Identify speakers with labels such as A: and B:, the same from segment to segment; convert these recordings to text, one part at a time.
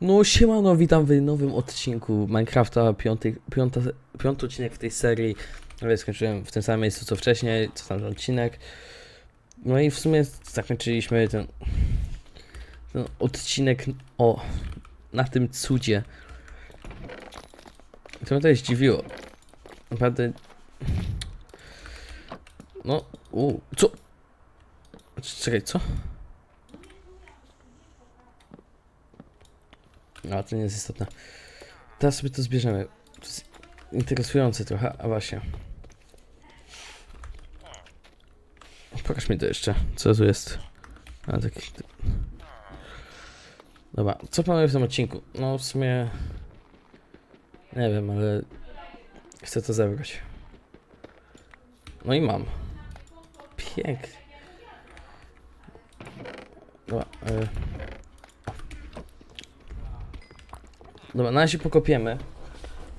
A: No siemano, witam w nowym odcinku Minecrafta, piąty, piąta, piąty odcinek w tej serii. Ale skończyłem w tym samym miejscu co wcześniej, co tam odcinek. No i w sumie zakończyliśmy ten, ten odcinek o na tym cudzie. To mnie to zdziwiło. Naprawdę. No, u, co? Czekaj, co? A to nie jest istotne. Teraz sobie to zbierzemy. To jest interesujące trochę, a właśnie. Pokaż mi to jeszcze. Co tu jest? A taki. Dobra, co planuję w tym odcinku? No w sumie. Nie wiem, ale. Chcę to zebrać. No i mam. Pięknie. Dobra, y Dobra, na razie pokopiemy.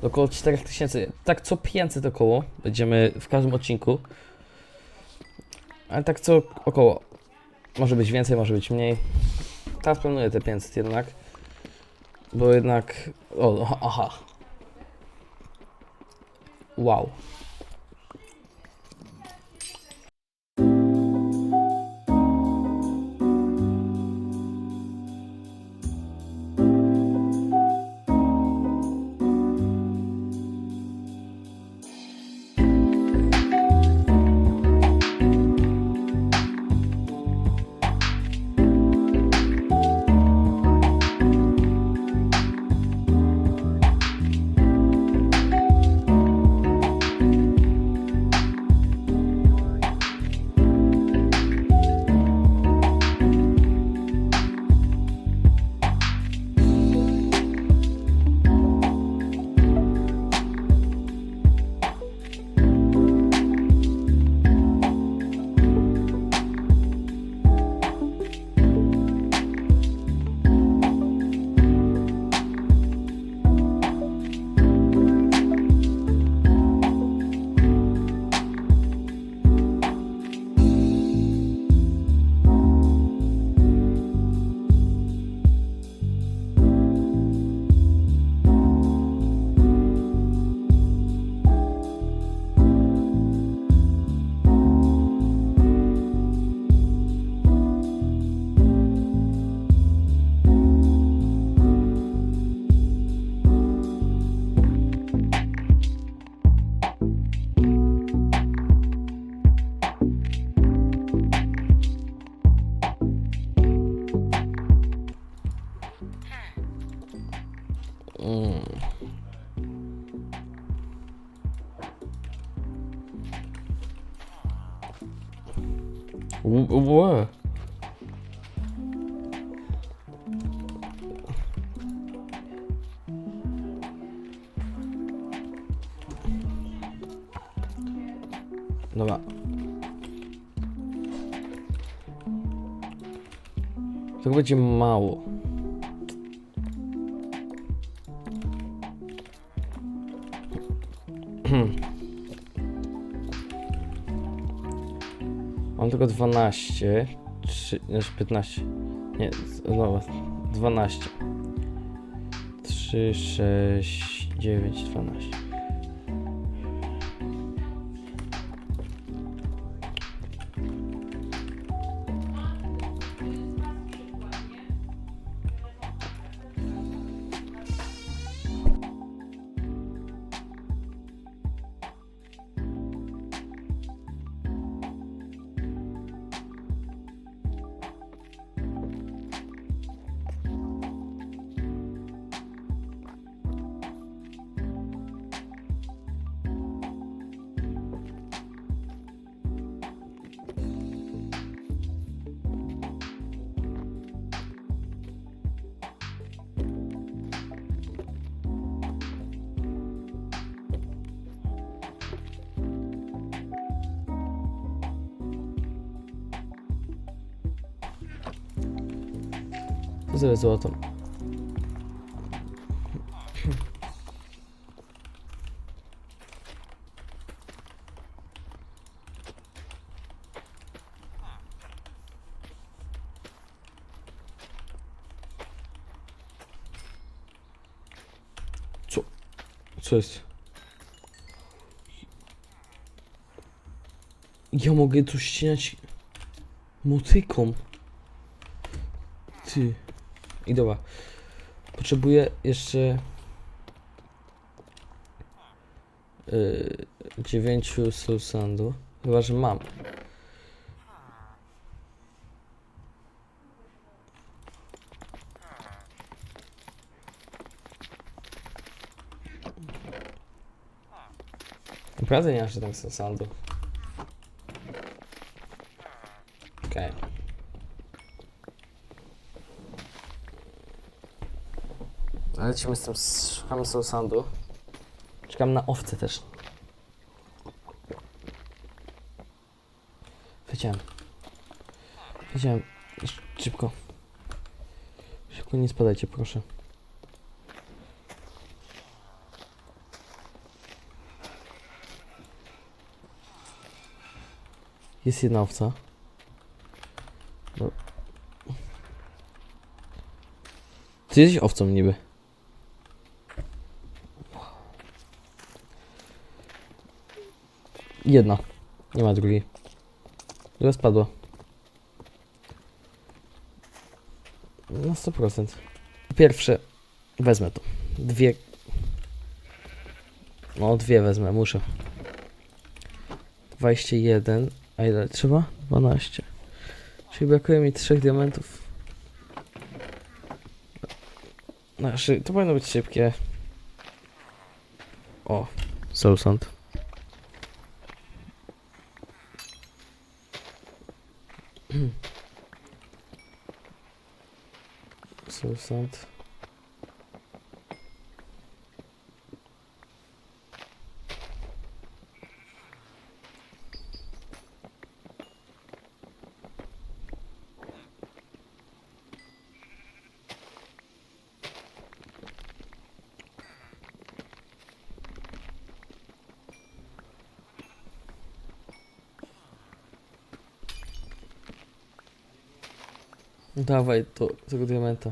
A: Około 4000. Tak co 500 około. Będziemy w każdym odcinku. Ale tak co około. Może być więcej, może być mniej. Teraz planuję te 500 jednak. Bo jednak. O, aha. Wow. U- Ue. Dobra. Tego będzie mało. Mam tylko 12, 3, znaczy 15, nie, znowu, 12, 3, 6, 9, 12. To sobie złoto. Co jest? Ja mogę tu ścinać motyką. Ty. I dobra. Potrzebuję jeszcze yy, dziewięciu soul sandu. Chyba, że mam. Naprawdę nie jeszcze tak soul sandu. Okej. Lecimy z tym, szukamy soul sandu. Czekam na owce też. Wiedziałem. Wiedziałem. Sz- Szybko. Szybko nie spadajcie, proszę. Jest jedna owca. No. Ty jesteś owcą niby. Jedna. Nie ma drugiej. Druga spadła. Na 100%. Pierwsze wezmę to. Dwie. No, dwie wezmę, muszę. 21. A ile trzeba? 12. Czyli brakuje mi trzech diamentów. Znaczy, to powinno być szybkie. O, Soul Sand. Soul Sand. Dawaj to, tego diamenta.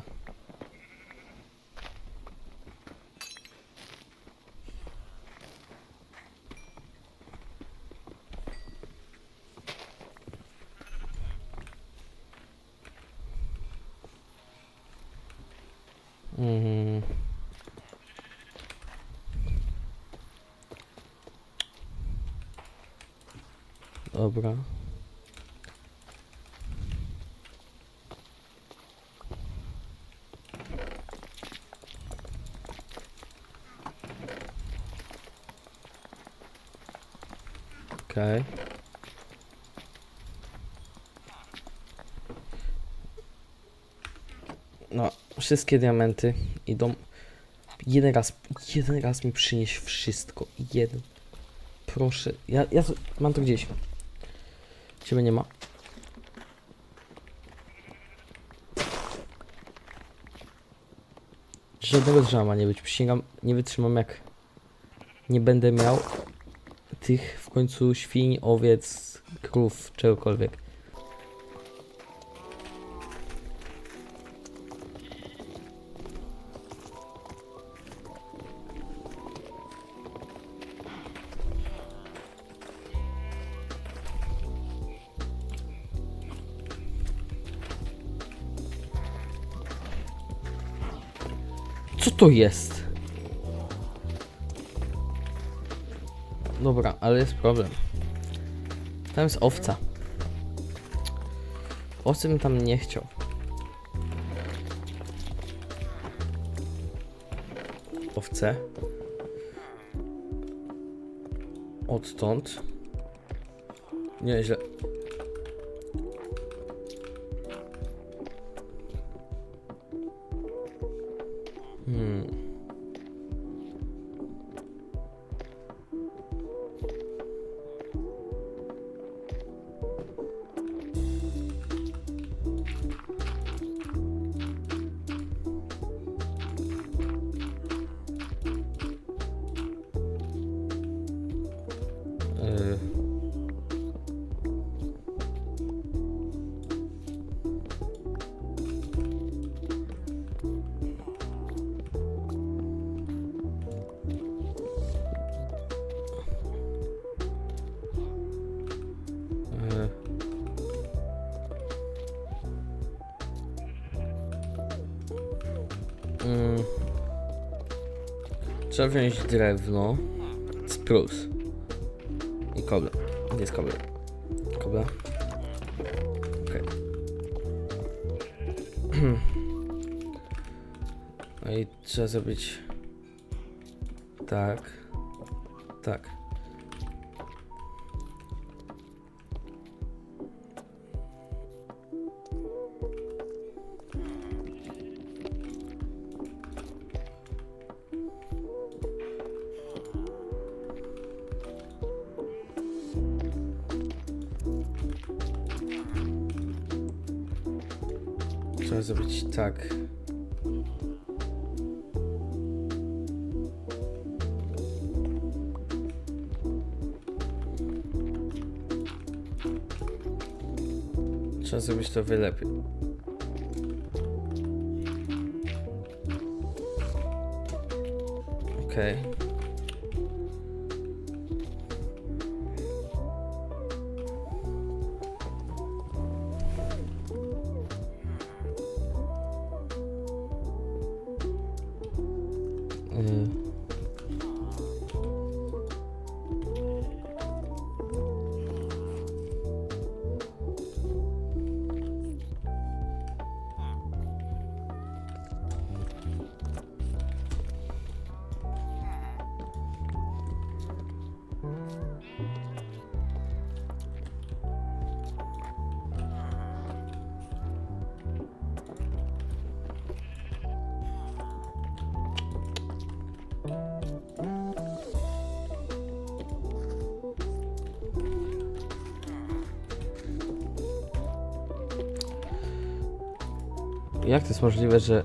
A: Mhm. Dobra. Okej. No, wszystkie diamenty idą. Jeden raz, jeden raz mi przynieś wszystko. Jeden. Proszę. Ja, ja mam to gdzieś. Ciebie nie ma. Żadnego drzewa ma nie być. Przysięgam, nie wytrzymam jak nie będę miał tych w końcu świń, owiec, krów, czegokolwiek. Co to jest? Dobra, ale jest problem. Tam jest owca. Owcy bym tam nie chciał. Owce. Odtąd. Nieźle. Trzeba wziąć drewno, spruce i kobla. Gdzie jest kobla? Kobla. Okej. No i trzeba zrobić tak, tak. Tak. Trzeba zrobić to wylepiej. Okej. 嗯。Jak to jest możliwe, że...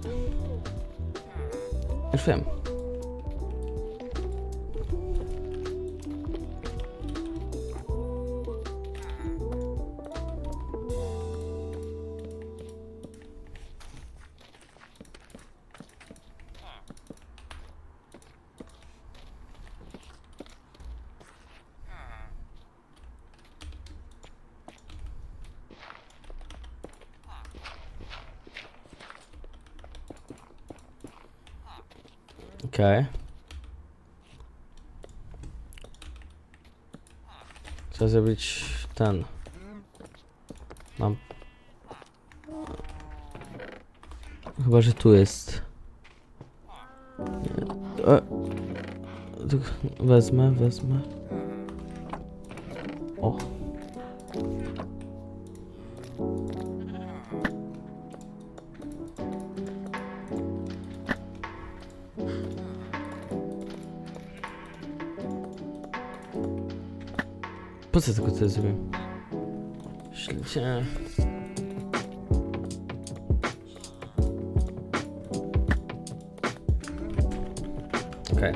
A: Już wiem. Okej. Trzeba zrobić ten. Mam. Chyba, że tu jest. E. Wezmę, wezmę. O. Po co tylko to zrobiłem? Ślicie. Okej.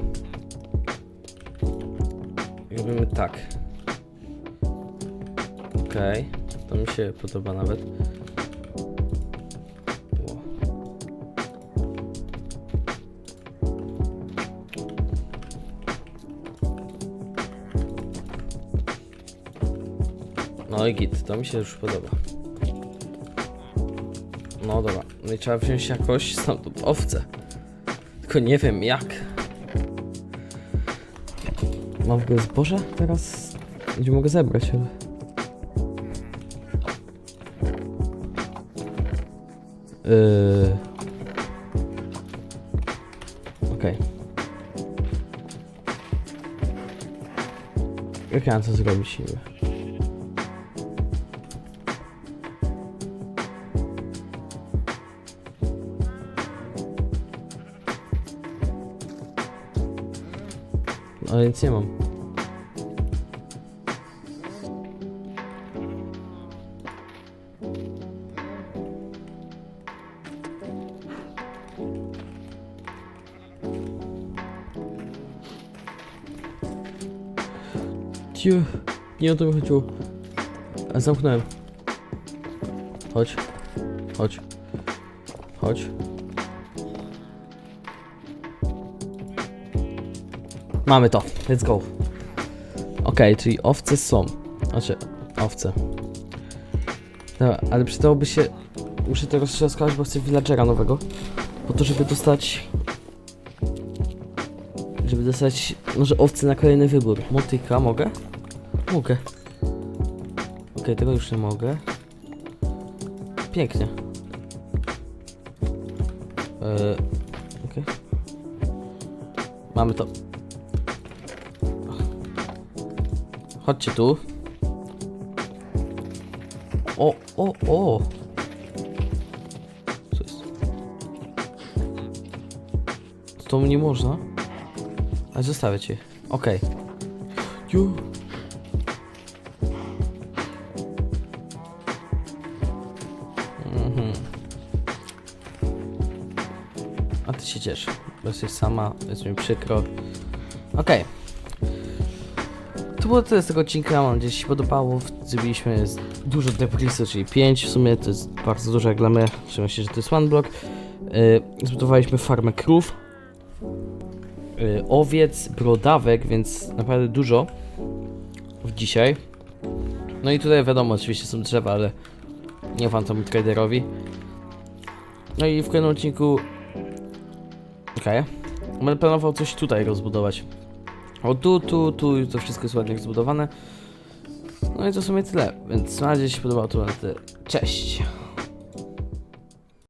A: Robimy tak. Okej. To mi się podoba nawet. I git, to mi się już podoba. No dobra, no i trzeba wziąć jakoś stamtąd owce. Tylko nie wiem jak. Mam w ogóle zboże teraz? Gdzie mogę zebrać? ale- Yy... Okej. Jak ja mam to zrobić niby? Ale nic nie mam. Ciu, nie o to mi chodziło. A zamknąłem. Chodź. Chodź. Chodź. Mamy to. Let's go. Okej, czyli owce są. Znaczy, owce. Dobra, ale przydałoby się... Muszę to roztrzaskać, bo chcę villagera nowego. Po to, żeby dostać... Żeby dostać może owce na kolejny wybór. Motyka mogę? Mogę. Okej, tego już nie mogę. Pięknie. Eee, okej. Mamy to. Chodźcie tu. O, o, o. Co jest? To mnie można? Ale zostawię cię. Okej. Ju. Mhm. A ty się ciesz, bo jesteś sama, jest mi przykro. Okej. To było tyle z tego odcinka, mam nadzieję, że się podobało. Zrobiliśmy dużo deplisu, czyli 5 w sumie, to jest bardzo dużo jak dla mnie. Trzymaj się, że to jest one block. Yy, zbudowaliśmy farmę krów, yy, owiec, brodawek, więc naprawdę dużo w dzisiaj. No i tutaj wiadomo, oczywiście są drzewa, ale nie ufam temu traderowi. No i w kolejnym odcinku... Okej. Będę planował coś tutaj rozbudować. O tu, tu, tu, to wszystko jest ładnie zbudowane. No i to w sumie tyle, więc mam nadzieję, że się podobało to. Cześć!